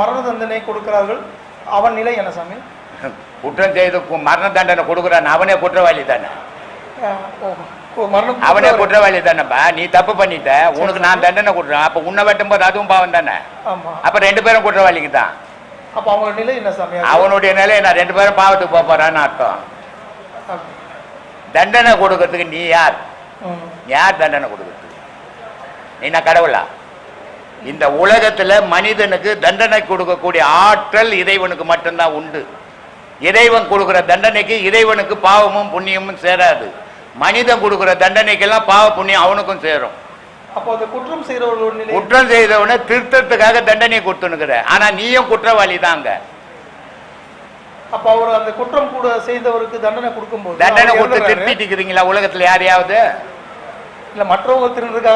மரண தண்டனை கொடுக்கிறார்கள். அவன் நிலை என்ன சாமி? குற்றம் செய்து மரண தண்டனை கொடுக்குறான். அவனே குற்றவாளி தானே? அவனே குற்றவாளி தானேப்பா. நீ தப்பு பண்ணிட்ட. உனக்கு நான் தண்டனை கொடுறேன் அப்ப உன்னை வெட்டும் போது அதுவும் பாவம் தானே? அப்ப ரெண்டு பேரும் குற்றவாளிக்கு தான். அப்ப அவங்க நிலை என்ன சாமி? அவனுடைய நிலையை நான் ரெண்டு பேரும் பாவத்துக்கு போறான்னு அர்த்தம். தண்டனை கொடுக்கறதுக்கு நீ யார். யார் தண்டனை கொடுக்கறதுக்கு? நீ நான் கடவுளா? இந்த உலகத்துல மனிதனுக்கு தண்டனை கொடுக்கக்கூடிய ஆற்றல் இறைவனுக்கு மட்டும்தான் உண்டு. இறைவன் கொடுக்கிற தண்டனைக்கு இறைவனுக்கு பாவமும் புண்ணியமும் சேராது. மனிதன் கொடுக்கிற தண்டனைக்கெல்லாம் பாவ புண்ணியம் அவனுக்கும் சேரும். குற்றம் செய்யறவர்களோட நிலை குற்றம் செய்தவனை திருத்தத்துக்காக தண்டனை கொடுத்துனுக்குற ஆனா நீயும் குற்றவாளி தாங்க அப்ப அவர் அந்த குற்றம் கூட செய்தவருக்கு தண்டனை கொடுக்கும்போது தண்டனை கொடுத்து இறந்துடுறாரு. திருத்திட்டுக்கிறீங்களா உலகத்துல யாரையாவது? இல்ல மற்றவங்க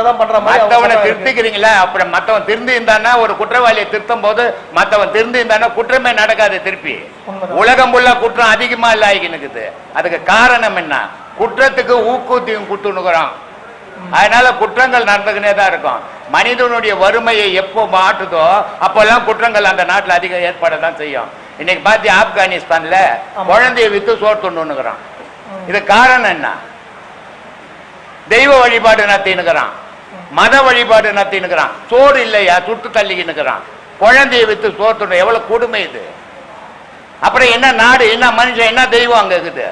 தான் பண்ற மாதிரி. திருத்திக்கிறீங்களா? அப்புறம் மத்தவன் திருந்தி இருந்தானா ஒரு குற்றவாளியை திருத்தும் போது மத்தவன் திருந்தி இருந்தானா குற்றமே நடக்காது திருப்பி. உலகம் ஃபுல்லா குற்றம் அதிகமா இல்ல ஆகினுக்குது அதுக்கு காரணம் என்ன? குற்றத்துக்கு ஊக்குத்தியும் குத்துனுக்குறோம் அதனால குற்றங்கள் நடந்துக்கினே தான் இருக்கும். மனிதனுடைய வறுமையை எப்போ மாட்டுதோ அப்பெல்லாம் குற்றங்கள் அந்த நாட்டுல அதிகம் ஏற்பட தான் செய்யும். இன்னைக்கு பாத்தி ஆப்கானிஸ்தான்ல. குழந்தைய வித்து சோர்த்துணுங்கிறான் இது காரணம் என்ன? தெய்வ வழிபாடு நடத்தினுக்கிறான் மத வழிபாடு நடத்தினுக்கிறான் சோறு இல்லையா? சுட்டு தள்ளிக்கினுக்கிறான் குழந்தையை வித்து சோத்துணும் எவ்வளவு கொடுமை இது? அப்புறம் என்ன நாடு என்ன மனுஷன் என்ன தெய்வம் அங்க இருக்குது?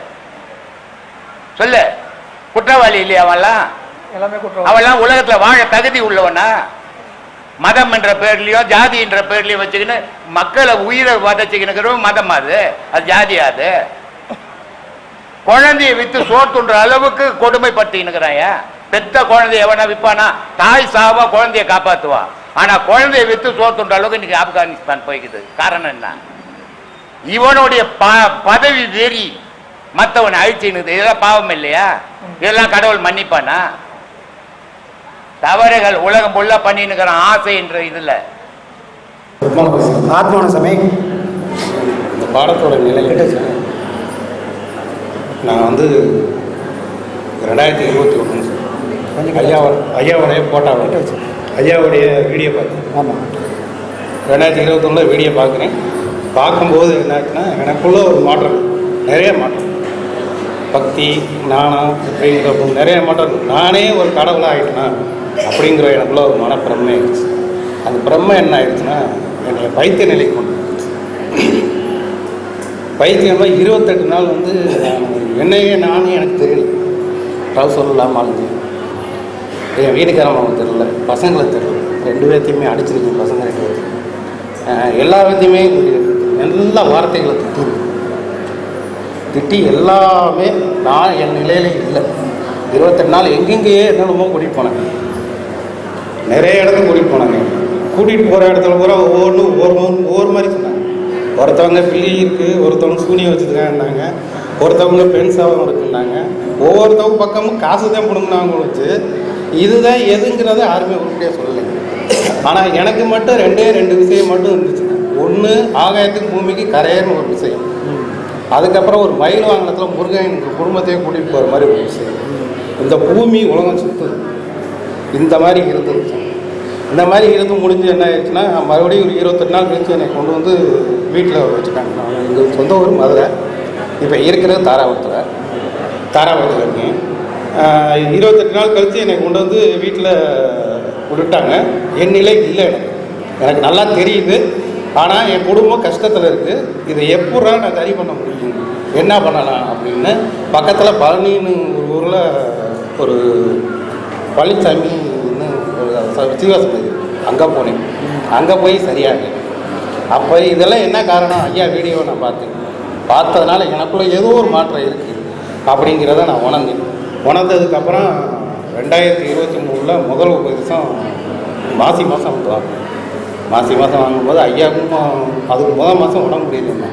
சொல்லு. குற்றவாளி இல்லையா அவன்லாம்? அவன்லாம் உலகத்துல வாழ தகுதி உள்ளவனா? மதம் என்ற பேர்லயும் ஜாதி என்ற பேர்லயும் வச்சுக்கின்னு மக்களை உயிரை வதச்சிக்கினுக்கிறவன் மதம் அது. அது ஜாதி அது. குழந்தைய வித்து சோத்துன்ற அளவுக்கு கொடுமைப்படுத்தினுக்கிறாய பெத்த குழந்தைய எவனா விற்பானா தாய் சாவா குழந்தைய காப்பாத்துவா. ஆனா குழந்தைய வித்து சோத்துன்ற அளவுக்கு இன்னைக்கு ஆப்கானிஸ்தான் போய்க்குது. காரணம் என்ன? இவனுடைய ப- பதவி வெறி மத்தவனை அழிச்சினுது. இதெல்லாம் பாவம் இல்லையா? இதெல்லாம் கடவுள் மன்னிப்பானா? தவறுகள் உலகம் ஃபுல்லா பண்ணினுக்கிறான் ஆசைன்ற இதுல. ஆத்மான சமை இந்த பாடத்தோட நிலையில நான் வந்து ரெண்டாயிரத்தி இருபத்தி ஒன்று ஐயாவோட ஐயாவுடைய போட்டோ ஐயாவுடைய வீடியோ பார்த்தேன் ஆமாம் ரெண்டாயிரத்தி இருபத்தொன்னில் வீடியோ பார்க்குறேன். பார்க்கும்போது என்னாச்சுன்னா எனக்குள்ள ஒரு மாற்றம். நிறைய மாற்றம். பக்தி ஞானம் அப்படிங்கிற நிறைய மாற்றம். நானே ஒரு கடவுளாக ஆகிட்டேனா அப்படிங்கிற எனக்குள்ள ஒரு மனப்பிரமை ஆயிடுச்சு. அந்த பிரம்மை என்ன ஆயிடுச்சுன்னா என்னை பைத்திய நிலைக்கு கொண்டு. பைத்தியமாக இருபத்தெட்டு நாள் வந்து நான் என்னையே நானே எனக்கு தெரியல. ட்ரௌசர் இல்லாமல் அழுது என் வீட்டுக்காரன் தெரியல. பசங்களை தெரியல. ரெண்டு பேர்த்தையுமே அடிச்சிருக்கு பசங்க ரெண்டு பேர்த்தையும். எல்லா பேர்த்தையுமே எல்லா வார்த்தைகளை திட்டி திட்டி எல்லாமே நான் என் நிலையில இல்லை. இருபத்தெட்டு நாள் எங்கெங்கேயே என்னென்னமோ கூட்டிகிட்டு போனேன். நிறைய இடத்துக்கு கூட்டிகிட்டு போனாங்க. கூட்டிகிட்டு போகிற இடத்துல பூரா ஒவ்வொன்றும் ஒவ்வொரு ஒவ்வொரு மாதிரி சொன்னாங்க. ஒருத்தவங்க பிள்ளை இருக்குது ஒருத்தவங்க சூனியம் வச்சுருக்காங்கன்னாங்க. ஒருத்தவங்க பெண் சாபம் இருக்குன்னாங்க ஒவ்வொருத்தவங்க பக்கமும் காசு தான் பிடுங்கினாங்க வச்சு இதுதான் எதுங்கிறத யாருமே உருப்படியாக சொல்லலை. ஆனால் எனக்கு மட்டும் ரெண்டே ரெண்டு விஷயம் மட்டும் இருந்துச்சு. ஒன்று ஆகாயத்துக்கு பூமிக்கு கரையர்னு ஒரு விஷயம். அதுக்கப்புறம் ஒரு மயில் வாங்கினத்தில் முருகன் எங்கள் குடும்பத்தையே கூட்டிகிட்டு போகிற மாதிரி ஒரு விஷயம். இந்த பூமி உலகம் சுற்றுது இந்த மாதிரி இருந்துச்சு இந்த மாதிரி இருந்து முடிஞ்சு என்ன ஆயிடுச்சுன்னா மறுபடியும் ஒரு இருபத்தெட்டு நாள் கழிச்சு என்னை கொண்டு வந்து வீட்டில் வச்சுட்டாங்க. நான் எங்கள் சொந்த ஊர் மதுரை. இப்போ இருக்கிறது தாராபுரத்தில் தாராபுரத்தில் இருக்கேன் இருபத்தெட்டு நாள் கழித்து என்னை கொண்டு வந்து வீட்டில் விட்டுட்டாங்க. என் நிலை இல்லை எனக்கு. எனக்கு நல்லா தெரியுது. ஆனால் என் குடும்பம் கஷ்டத்தில் இருக்குது இதை எப்படா நான் சரி பண்ண முடியும்? என்ன பண்ணலாம் அப்படின்னு பக்கத்தில் பழனின்னு ஒரு ஊரில் ஒரு பழனிசாமின்னு ஒரு சீவாசம் அங்கே போனேன். அங்கே போய் சரியாகல. அப்போ இதெல்லாம் என்ன காரணம்? ஐயா வீடியோவை நான் பார்த்தேன். பார்த்ததுனால எனக்குள்ளே ஏதோ ஒரு மாற்றம் இருக்குது அப்படிங்கிறத நான் உணர்ந்தேன். உணர்ந்ததுக்கப்புறம் ரெண்டாயிரத்தி இருபத்தி மூணில் முதல் உபதேசம் மாசி மாதம் வந்து மாசி மாதம் வாங்கும்போது ஐயாவுக்கும் அதுக்கு முதல் மாதம் உடம்பு முடியலன்னா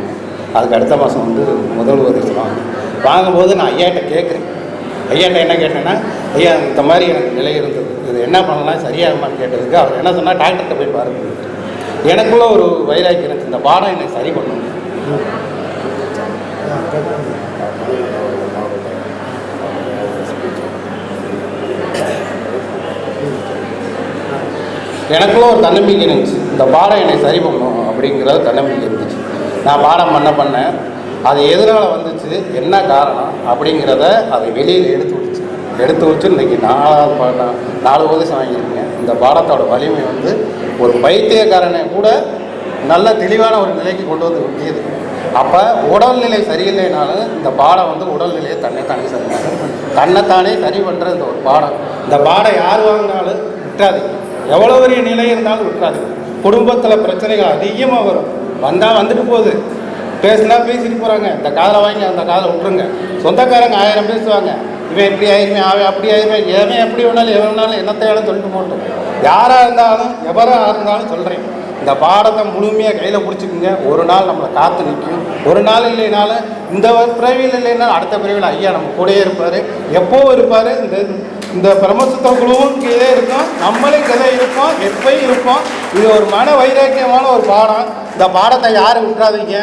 அதுக்கு அடுத்த மாதம் வந்து முதல் உபதேசம் வாங்க வாங்கும்போது நான் ஐயாட்ட கேட்குறேன். ஐயாட்ட என்ன கேட்டேன்னா ஐயா இந்த மாதிரி எனக்கு நிலை இருந்தது. இது என்ன பண்ணலாம் சரியாகுமான்னு கேட்டதுக்கு அவர் என்ன சொன்னால் டாக்டர்கிட்ட போய் பாருங்க. எனக்குள்ள ஒரு வைராக்கியம் இருந்துச்சு. இந்த பாடம் எனக்கு சரி பண்ணணும். எனக்குள்ள ஒரு தன்னம்பிக்கை இருந்துச்சு. இந்த பாடம் என்னை சரி பண்ணணும் அப்படிங்கிறது தன்னம்பிக்கை இருந்துச்சு. நான் பாடம் பண்ண பண்ணேன் அது எதனால் வந்துச்சு? என்ன காரணம்? அப்படிங்கிறத அதை வெளியில் எடுத்து விடுச்சு எடுத்து வச்சு இன்றைக்கி நாலாவது பாடம் நாலு உபதேசம் வாங்கியிருக்கேன். இந்த பாடத்தோட வலிமை வந்து ஒரு பைத்தியக்காரனை கூட நல்ல தெளிவான ஒரு நிலைக்கு கொண்டு வந்து முடியுது அப்போ உடல்நிலை சரியில்லைனாலும் இந்த பாடம் வந்து உடல்நிலையை தன்னைத்தானே சரி தன்னைத்தானே சரி பண்ணுற இந்த ஒரு பாடம். இந்த பாடம் யார் வாங்கினாலும் விட்டுறாதீங்க எவ்வளோ பெரிய நிலை இருந்தாலும் விட்டுறாதீங்க குடும்பத்தில் பிரச்சனைகள் அதிகமாக வரும். வந்தால் வந்துட்டு போகுது. பேசினா பேசிட்டு போகிறாங்க இந்த காதில் வாங்கி அந்த காதில் விட்டுருங்க. சொந்தக்காரங்க ஆயிரம் பேசுவாங்க. இவன் இப்படி ஆயிருமே அவன் அப்படி ஆயிருமே எவன் எப்படி வேணாலும் எவன் வேணாலும் என்னத்தையாலும் சொல்லிட்டு போட்டோம் யாராக இருந்தாலும் எவராக இருந்தாலும் சொல்கிறேன் இந்த பாடத்தை முழுமையாக கையில் பிடிச்சிக்குங்க. ஒரு நாள் நம்மளை காத்து நிற்கும் ஒரு நாள் இல்லைனாலும் இந்த பிறவியில் இல்லைன்னா அடுத்த பிறவியில் ஐயா நம்ம கூடயே இருப்பார். எப்போவும் இருப்பார்? இந்த இந்த பிரம்மசுத்த குழுவும் கீழே இருக்கும். நம்மளும் கதை இருக்கோம் எப்பயும் இருப்போம். இது ஒரு மன வைராக்கியமான ஒரு பாடம். இந்த பாடத்தை யாரும் விட்டுறாதீங்க.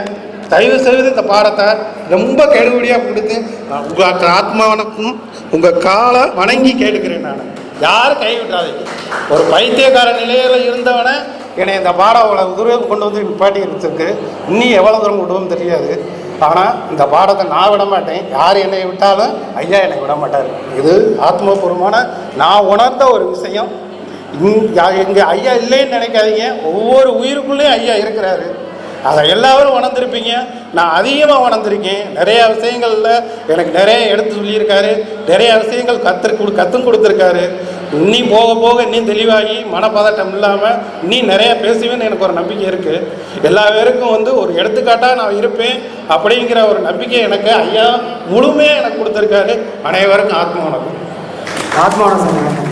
தயவு செய்து இந்த பாடத்தை ரொம்ப கெடுபடியாக கொடுத்து உங்கள் ஆத்மாவனுக்கும் உங்கள் காலை வணங்கி கேட்டுக்கிறேன் நான். யாரும் கைவிட்டாதீங்க ஒரு பைத்தியக்கார நிலையில் இருந்தவனை என்னை இந்த பாடம் அவ்வளோ தூரம் கொண்டு வந்து நிப்பாட்டி இருந்துருக்கு இன்னும் எவ்வளோ தூரம் விடுவோம் தெரியாது. ஆனால் இந்த பாடத்தை நான் விட மாட்டேன். யார் என்னை விட்டாலும் ஐயா என்னை விட மாட்டார். இது ஆத்மபூர்வமான நான் உணர்ந்த ஒரு விஷயம். எங்கள் ஐயா இல்லைன்னு நினைக்காதீங்க. ஒவ்வொரு உயிருக்குள்ளேயும் ஐயா இருக்கிறாரு. அதை எல்லாரும் உணர்ந்திருப்பீங்க. நான் அதிகமாக உணர்ந்திருக்கேன். நிறைய விஷயங்களில் எனக்கு நிறைய எடுத்து சொல்லியிருக்காரு. நிறைய விஷயங்கள் கற்று கொடு கற்றும் கொடுத்துருக்காரு. நீ போக போக இன்னும் தெளிவாகி மனப்பதட்டம் இல்லாமல் நீ நிறையா பேசுவேன்னு எனக்கு ஒரு நம்பிக்கை இருக்குது எல்லா பேருக்கும் வந்து ஒரு எடுத்துக்காட்டாக நான் இருப்பேன் அப்படிங்கிற ஒரு நம்பிக்கை எனக்கு ஐயா முழுமையாக எனக்கு கொடுத்துருக்காரு. அனைவருக்கும் ஆத்ம வணக்கம். ஆத்மா வணக்கம்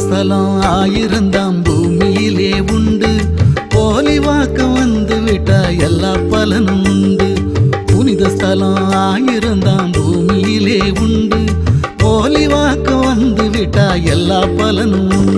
ஸ்தலம் ஆயிரந்தாம் பூமியிலே உண்டு. போலி வாக்க வந்து விட்டா எல்லா பலனும் உண்டு. புனித ஸ்தலம் ஆயிரந்தாம் பூமியிலே உண்டு. போலி வாக்க வந்து விட்டா எல்லா பலனும் உண்டு.